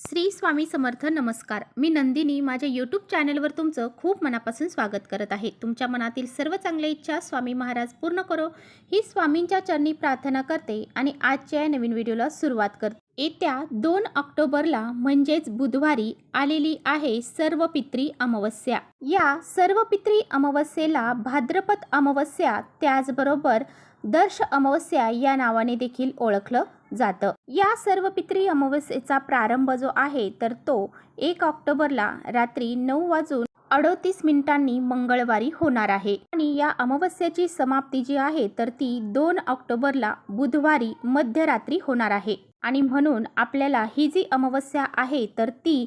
श्री स्वामी समर्थ नमस्कार. मी नंदिनी. माझ्या यूट्यूब चॅनलवर तुमचं खूप मनापासून स्वागत करत आहे. तुमच्या मनातील सर्व चांगल्या इच्छा स्वामी महाराज पूर्ण करो. ही स्वामींच्या चरणी प्रार्थना करते आणि आजच्या या नवीन व्हिडिओला सुरुवात करते. येत्या दोन ऑक्टोबरला म्हणजेच बुधवारी आलेली आहे सर्व पित्री अमावस्या. या सर्व पित्री अमावस्येला भाद्रपद अमावस्या त्याचबरोबर दर्श अमावस्या या नावाने देखील ओळखलं जातं. या सर्व पित्री अमावस्येचा प्रारंभ जो आहे तर तो एक ऑक्टोबरला रात्री नऊ वाजून अडोतीस मिनिटांनी मंगळवारी होणार आहे. आणि या अमावस्याची समाप्ती जी आहे तर ती दोन ऑक्टोबरला बुधवारी मध्यरात्री होणार आहे. आणि म्हणून आपल्याला ही जी अमावस्या आहे तर ती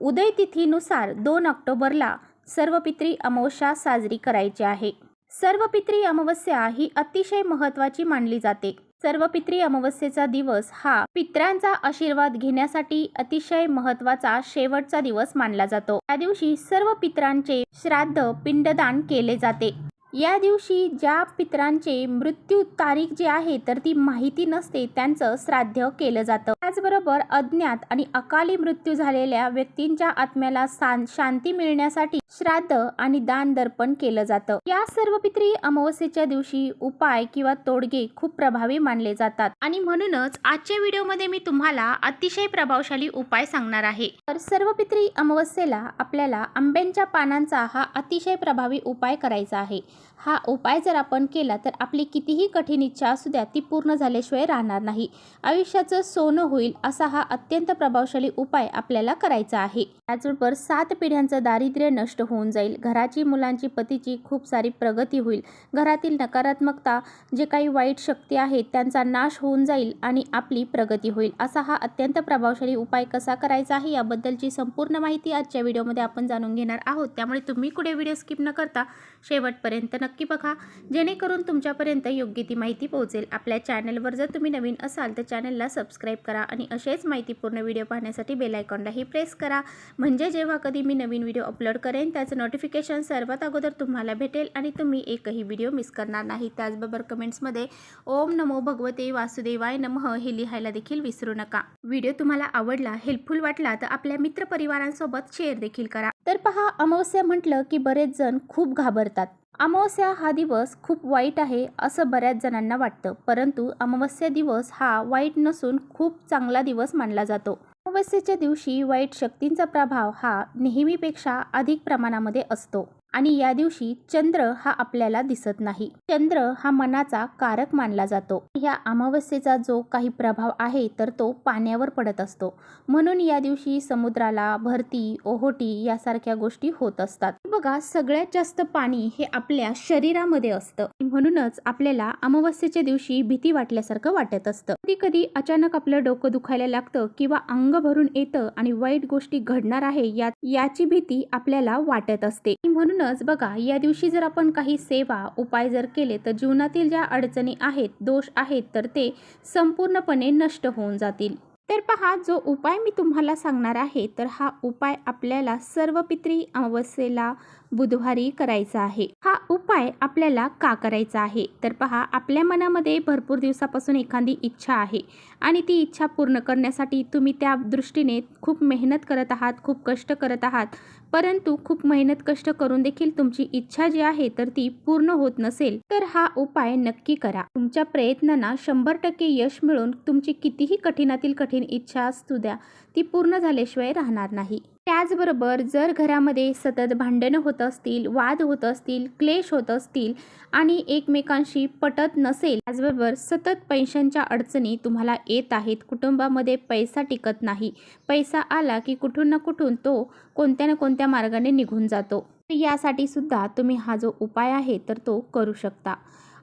उदय तिथीनुसार दोन ऑक्टोबरला सर्व पित्री अमावस्या साजरी करायची आहे. सर्व पित्री अमावस्या ही अतिशय महत्त्वाची मानली जाते. सर्व पित्री अमावस्येचा दिवस हा पित्रांचा आशीर्वाद घेण्यासाठी अतिशय महत्त्वाचा शेवटचा दिवस मानला जातो. त्या दिवशी सर्व पित्रांचे श्राद्ध पिंडदान केले जाते. या दिवशी ज्या पित्रांचे मृत्यू तारीख जी आहे तर ती माहिती नसते त्यांचं श्राद्ध केलं जातं. त्याचबरोबर अज्ञात आणि अकाली मृत्यू झालेल्या व्यक्तींच्या आत्म्याला शांती मिळण्यासाठी श्राद्ध आणि दान दर्पण केलं जातं. या सर्व पित्री अमावस्येच्या दिवशी उपाय किंवा तोडगे खूप प्रभावी मानले जातात. आणि म्हणूनच आजच्या व्हिडिओमध्ये मी तुम्हाला अतिशय प्रभावशाली उपाय सांगणार आहे. तर सर्व पित्री अमावस्येला आपल्याला आंब्यांच्या पानांचा हा अतिशय प्रभावी उपाय करायचा आहे. हा उपाय जर आपण केला तर आपली कितीही कठीण इच्छा असू द्या ती पूर्ण झाल्याशिवाय राहणार नाही. आयुष्याचं सोनं होईल असा हा अत्यंत प्रभावशाली उपाय आपल्याला करायचा आहे. त्याचबरोबर सात पिढ्यांचं दारिद्र्य नष्ट होऊन जाईल. घराची मुलांची पतीची खूप सारी प्रगती होईल. घरातील नकारात्मकता जे काही वाईट शक्ती आहेत त्यांचा नाश होऊन जाईल आणि आपली प्रगती होईल. असा हा अत्यंत प्रभावशाली उपाय कसा करायचा आहे याबद्दलची संपूर्ण माहिती आजच्या व्हिडिओमध्ये आपण जाणून घेणार आहोत. त्यामुळे तुम्ही कुठे व्हिडिओ स्किप न करता शेवटपर्यंत नक्की बघा. जेणेकरून तुमच्यापर्यंत योग्य ती माहिती पोहोचेल. आपल्या चॅनलवर जर तुम्ही नवीन असाल तर चॅनलला सबस्क्राईब करा आणि असेच माहितीपूर्ण व्हिडिओ पाहण्यासाठी बेलायकॉनलाही प्रेस करा. म्हणजे जेव्हा कधी मी नवीन व्हिडिओ अपलोड करेन त्याचं नोटिफिकेशन सर्वात अगोदर तुम्हाला भेटेल आणि तुम्ही एकही व्हिडिओ मिस करणार नाही. त्याचबरोबर कमेंट्समध्ये ओम नमो भगवते वासुदेवाय नमः हे लिहायला देखील विसरू नका. व्हिडिओ तुम्हाला आवडला हेल्पफुल वाटला तर आपल्या मित्रपरिवारांसोबत शेअर देखील करा. तर पहा अमावस्या म्हटलं की बरेच जण खूप घाबरतात. अमावस्या हा दिवस खूप वाईट आहे असं बऱ्याच जणांना वाटतं. परंतु अमावस्या दिवस हा वाईट नसून खूप चांगला दिवस मानला जातो. अमावस्येच्या दिवशी वाईट शक्तींचा प्रभाव हा नेहमीपेक्षा अधिक प्रमाणामध्ये असतो. आणि या दिवशी चंद्र हा आपल्याला दिसत नाही. चंद्र हा मनाचा कारक मानला जातो. ह्या अमावस्येचा जो काही प्रभाव आहे तर तो पाण्यावर पडत असतो. म्हणून या दिवशी समुद्राला भरती ओहोटी यासारख्या गोष्टी होत असतात. बघा सगळ्यात जास्त पाणी हे आपल्या शरीरामध्ये असतं. म्हणूनच आपल्याला अमावस्येच्या दिवशी भीती वाटल्यासारखं वाटत असतं. कधी कधी अचानक आपलं डोकं दुखायला लागतं किंवा अंग भरून येतं आणि वाईट गोष्टी घडणार आहे या याची भीती आपल्याला वाटत असते. म्हणूनच बघा या दिवशी जर आपण काही सेवा उपाय जर केले तर जीवनातील ज्या अडचणी आहेत दोष आहेत तर ते संपूर्णपणे नष्ट होऊन जातील. तर पहा जो उपाय मी तुम्हाला सांगणार आहे तर हा उपाय आपल्याला सर्व पित्री अमावस्येला बुधवारी करायचा आहे. हा उपाय आपल्याला का करायचा आहे? तर पहा आपल्या मनामध्ये भरपूर दिवसापासून एखादी इच्छा आहे आणि ती इच्छा पूर्ण करण्यासाठी तुम्ही त्या दृष्टीने खूप मेहनत करत आहात खूप कष्ट करत आहात. परंतु खूप मेहनत कष्ट करून देखील तुमची इच्छा जी आहे तर ती पूर्ण होत नसेल तर हा उपाय नक्की करा. तुमच्या प्रयत्नांना शंभर टक्के यश मिळून तुमची कितीही कठीणातील कठीण इच्छा असू द्या ती पूर्ण झाल्याशिवाय राहणार नाही. त्याचबरोबर जर घरामध्ये सतत भांडणं होत असतील वाद होत असतील क्लेश होत असतील आणि एकमेकांशी पटत नसेल त्याचबरोबर सतत पैशांच्या अडचणी तुम्हाला येत आहेत कुटुंबामध्ये पैसा टिकत नाही पैसा आला की कुठून ना कुठून तो कोणत्या ना कोणत्या मार्गाने निघून जातो. यासाठी सुद्धा तुम्ही हा जो उपाय आहे तर तो करू शकता.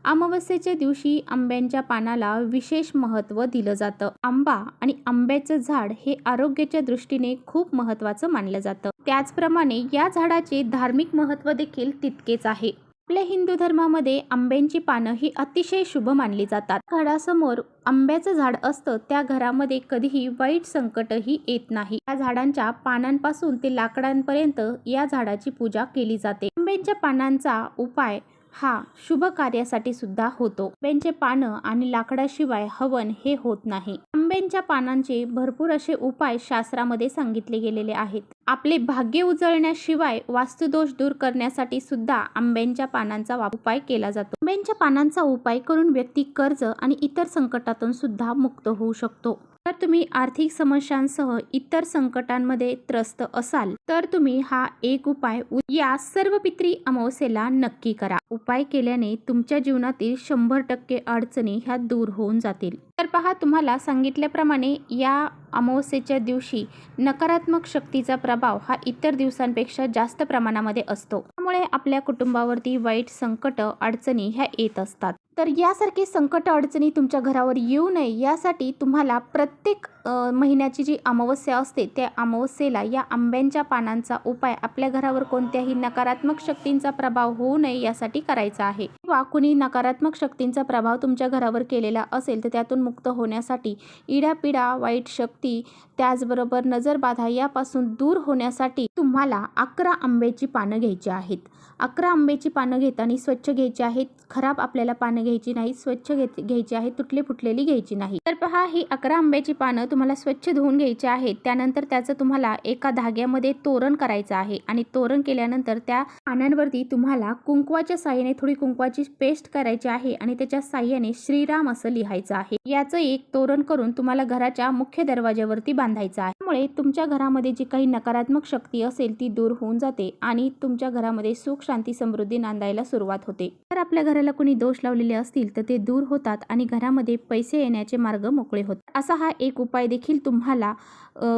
अमावस्येच्या दिवशी आंब्यांच्या पानाला विशेष महत्त्व दिलं जातं. आंबा आणि आंब्याचं झाड हे आरोग्याच्या दृष्टीने खूप महत्त्वाचं मानलं जातं. त्याचप्रमाणे या झाडाचे धार्मिक महत्त्व देखील तितकेच आहे. आपल्या हिंदू धर्मामध्ये आंब्यांची पानं ही अतिशय शुभ मानली जातात. घरासमोर आंब्याचं झाड असतं त्या घरामध्ये कधीही वाईट संकटही येत नाही. या झाडांच्या पानांपासून ते लाकडांपर्यंत या झाडाची पूजा केली जाते. आंब्यांच्या पानांचा उपाय हा शुभ कार्यासाठी सुद्धा होतो. आंब्यांचे पानं आणि लाकडाशिवाय हवन हे होत नाही. आंब्यांच्या पानांचे भरपूर असे उपाय शास्त्रामध्ये सांगितले गेलेले आहेत. आपले भाग्य उजळण्याशिवाय वास्तुदोष दूर करण्यासाठी सुद्धा आंब्यांच्या पानांचा उपाय केला जातो. आंब्यांच्या पानांचा उपाय करून व्यक्ती कर्ज आणि इतर संकटातून सुद्धा मुक्त होऊ शकतो. जर तुम्ही आर्थिक समस्यांसह इतर संकटांमध्ये त्रस्त असाल तर तुम्ही हा एक उपाय उ- या सर्व पित्री अमावस्येला नक्की करा. उपाय केल्याने तुमच्या जीवनातील शंभर टक्के अडचणी ह्या दूर होऊन जातील. तर पहा तुम्हाला सांगितल्याप्रमाणे या अमावस्येच्या दिवशी नकारात्मक शक्तीचा प्रभाव हा इतर दिवसांपेक्षा जास्त प्रमाणामध्ये असतो. त्यामुळे आपल्या कुटुंबावरती वाईट संकट अडचणी ह्या येत असतात. तर यासारखे संकट अडचणी तुमच्या घरावर येऊ नये. यासाठी तुम्हाला प्रत्येक महिन्याची जी अमावस्या असते त्या अमावस्येला या आंब्यांच्या पानांचा उपाय आपल्या घरावर कोणत्याही नकारात्मक शक्तींचा प्रभाव होऊ नये यासाठी करायचा आहे. किंवा कुणी नकारात्मक शक्तींचा प्रभाव तुमच्या घरावर केलेला असेल तर त्यातून मुक्त होण्यासाठी इडापिडा वाईट शक्ती त्याचबरोबर नजरबाधा यापासून दूर होण्यासाठी तुम्हाला अकरा आंब्याची पानं घ्यायची आहेत. अकरा आंब्याची पानं घेताना स्वच्छ घ्यायची आहेत. खराब आपल्याला पानं घ्यायची नाही स्वच्छ घेत घ्यायची आहेत तुटले फुटलेली घ्यायची नाही. तर पहा ही अकरा आंब्याची पानं तुम्हाला स्वच्छ धुवून घ्यायची आहेत. त्यानंतर त्याचं तुम्हाला एका धाग्यामध्ये तोरण करायचं आहे आणि तोरण केल्यानंतर त्या पानांवरती तुम्हाला कुंकवाच्या साह्याने थोडी कुंकवाची पेस्ट करायची आहे आणि त्याच्या साह्याने श्रीराम असं लिहायचं आहे. याचं एक तोरण करून तुम्हाला घराच्या मुख्य दरवाज्यावरती बांधायचं आहे. त्यामुळे तुमच्या घरामध्ये जी काही नकारात्मक शक्ती असेल ती दूर होऊन जाते आणि तुमच्या घरामध्ये सुख शांती समृद्धी नांदायला सुरुवात होते. जर आपल्या घराला कोणी दोष लावलेले असतील तर ते दूर होतात आणि घरामध्ये पैसे येण्याचे मार्ग मोकळे होतात. असा हा एक उपाय देखील तुम्हाला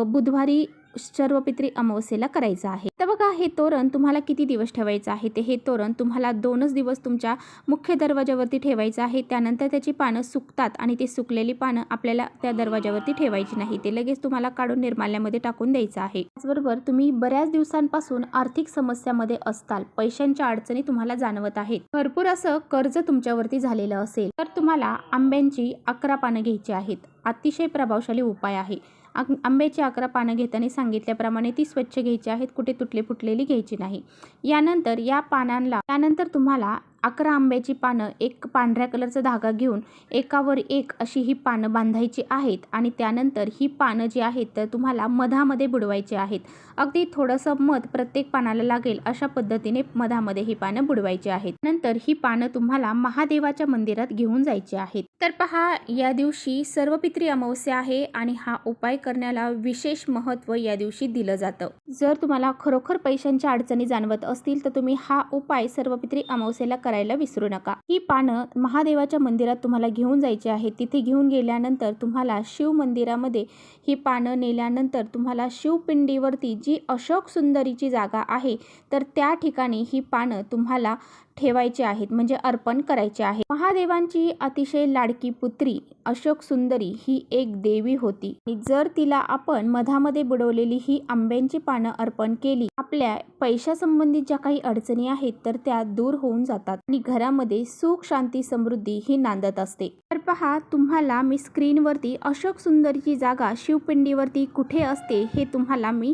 बुधवारी सर्व पित्री अमावस्येला करायचं आहे. तर बघा हे तोरण तुम्हाला किती दिवस ठेवायचं आहे? ते हे तोरण तुम्हाला दोनच दिवस तुमच्या मुख्य दरवाजावरती ठेवायचं आहे. त्यानंतर त्याची पानं सुकतात आणि ते सुकलेली पानं आपल्याला त्या दरवाजावरती ठेवायची नाही. ते लगेच तुम्हाला काढून निर्माल्यामध्ये टाकून द्यायचं आहे. त्याचबरोबर तुम्ही बऱ्याच दिवसांपासून आर्थिक समस्यामध्ये असताल. पैशांच्या अडचणी तुम्हाला जाणवत आहेत. भरपूर असं कर्ज तुमच्यावरती झालेलं असेल. तर तुम्हाला आंब्यांची अकरा पानं घ्यायची आहेत. अतिशय प्रभावशाली उपाय आहे. आंब्याची अकरा पानं घेताना सांगितल्याप्रमाणे ती स्वच्छ घ्यायची आहेत कुठे तुटले फुटलेली घ्यायची नाही. यानंतर या पानांना त्यानंतर तुम्हाला अकरा आंब्याची पानं एक पांढऱ्या कलरचा धागा घेऊन एकावर एक अशी ही पानं बांधायची आहेत आणि त्यानंतर ही पानं जी आहेत तर तुम्हाला मधामध्ये बुडवायची आहेत. अगदी थोडंसं मध प्रत्येक पानाला लागेल अशा पद्धतीने मधामध्ये ही पानं बुडवायची आहेत. नंतर ही पानं तुम्हाला महादेवाच्या मंदिरात घेऊन जायची आहेत. तर पहा या दिवशी सर्वपित्री अमावस्या आहे आणि हा उपाय करण्याला विशेष महत्त्व या दिवशी दिलं जातं. जर तुम्हाला खरोखर पैशांच्या अडचणी जाणवत असतील तर तुम्ही हा उपाय सर्वपित्री अमावस्येला करायला विसरू नका. ही पानं महादेवाच्या मंदिरात तुम्हाला घेऊन जायची आहेत तिथे घेऊन गेल्यानंतर तुम्हाला शिव मंदिरामध्ये ही पानं नेल्यानंतर तुम्हाला शिवपिंडीवरती जी अशोक सुंदरीची जागा आहे तर त्या ठिकाणी ही पानं तुम्हाला ठेवायचे आहेत म्हणजे अर्पण करायचे आहे. महादेवांची अतिशय लाडकी पुत्री अशोक सुंदरी ही एक देवी होती. आणि जर तिला आपण मधामध्ये बुडवलेली ही आंब्यांची पानं अर्पण केली आपल्या पैशासंबंधित ज्या काही अडचणी आहेत तर त्या दूर होऊन जातात आणि घरामध्ये सुख शांती समृद्धी ही नांदत असते. तर पहा तुम्हाला मी स्क्रीनवरती अशोक सुंदरीची जागा शिवपिंडीवरती कुठे असते हे तुम्हाला मी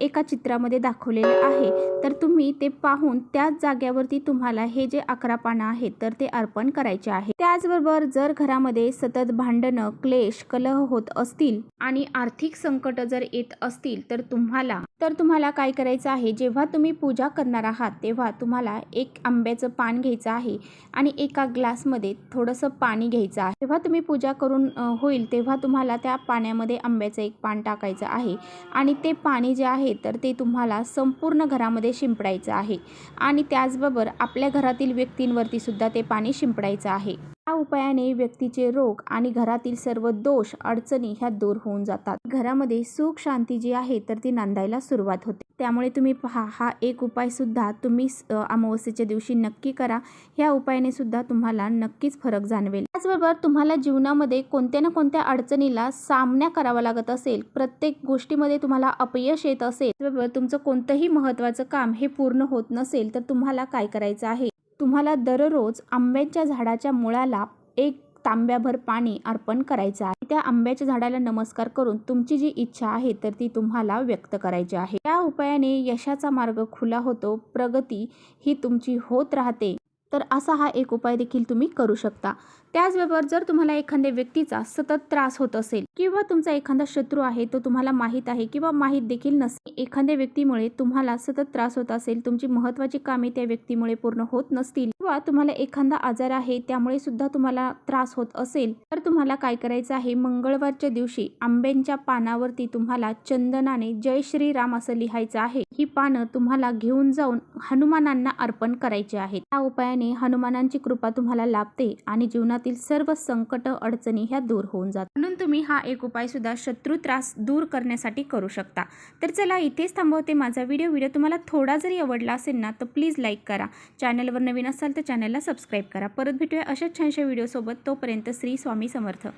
एका चित्रामध्ये दाखवलेले आहे. तर तुम्ही ते पाहून त्याच जाग्यावरती तुम्हाला हे जे अकरा पानं आहेत तर ते अर्पण करायचे आहे. त्याचबरोबर जर घरामध्ये सतत भांडणं क्लेश कलह होत असतील आणि आर्थिक संकट जर येत असतील तर तुम्हाला तर तुम्हाला काय करायचं आहे? जेव्हा तुम्ही पूजा करणार आहात तेव्हा तुम्हाला एक आंब्याचं पान घ्यायचं आहे आणि एका ग्लासमध्ये थोडंसं पाणी घ्यायचं आहे. जेव्हा तुम्ही पूजा करून होईल तेव्हा तुम्हाला त्या पाण्यामध्ये आंब्याचं एक पान टाकायचं आहे आणि ते पाणी जे आहे तर ते तुम्हाला संपूर्ण घरामध्ये शिंपडायचं आहे. आणि त्याचबरोबर आपल्या घरातील व्यक्तींवरती सुद्धा ते पाणी शिंपडायचं आहे. या उपायाने व्यक्तीचे रोग आणि घरातील सर्व दोष अडचणी ह्या दूर होऊन जातात. घरामध्ये सुख शांती जी आहे तर ती नांदायला सुरुवात होते. त्यामुळे तुम्ही पहा हा एक उपाय सुद्धा तुम्ही अमावस्येच्या दिवशी नक्की करा. ह्या उपायाने सुद्धा तुम्हाला नक्कीच फरक जाणवेल. त्याचबरोबर तुम्हाला जीवनामध्ये कोणत्या ना कोणत्या अडचणीला सामना करावा लागत असेल प्रत्येक गोष्टीमध्ये तुम्हाला अपयश येत असेल त्याचबरोबर तुमचं कोणतंही महत्त्वाचं काम हे पूर्ण होत नसेल तर तुम्हाला काय करायचं आहे? तुम्हाला दररोज आंब्याच्या झाडाच्या मुळाला एक तांब्याभर पाणी अर्पण करायचं आहे. त्या आंब्याच्या झाडाला नमस्कार करून तुमची जी इच्छा आहे तर ती तुम्हाला व्यक्त करायची आहे. त्या उपायाने यशाचा मार्ग खुला होतो प्रगती ही तुमची होत राहते. तर असा हा एक उपाय देखील तुम्ही करू शकता. त्याचबरोबर जर तुम्हाला एखाद्या व्यक्तीचा सतत त्रास होत असेल किंवा तुमचा एखादा शत्रू आहे तो तुम्हाला माहीत आहे किंवा माहीत देखील नसेल एखाद्या व्यक्तीमुळे तुम्हाला सतत त्रास होत असेल तुमची महत्त्वाची कामे त्या व्यक्तीमुळे पूर्ण होत नसतील किंवा तुम्हाला एखादा आजार आहे त्यामुळे सुद्धा तुम्हाला त्रास होत असेल तर तुम्हाला काय करायचं आहे? मंगळवारच्या दिवशी आंब्यांच्या पानावरती तुम्हाला चंदनाने जय श्रीराम असं लिहायचं आहे. ही पानं तुम्हाला घेऊन जाऊन हनुमानांना अर्पण करायची आहेत. त्या उपायाने हनुमानांची कृपा तुम्हाला लाभते आणि जीवनात आयुष्यातील सर्व संकट अडचणी ह्या दूर होऊन जातात. म्हणून तुम्ही हा एक उपाय सुद्धा शत्रू त्रास दूर करण्यासाठी करू शकता. तर चला इथेच थांबवते माझा व्हिडिओ व्हिडिओ तुम्हाला थोडा जरी आवडला असेल ना तर प्लीज लाईक करा. चॅनलवर नवीन असाल तर चॅनलला सबस्क्राईब करा. परत भेटूया अशाच छानशा व्हिडिओसोबत तोपर्यंत श्री स्वामी समर्थ.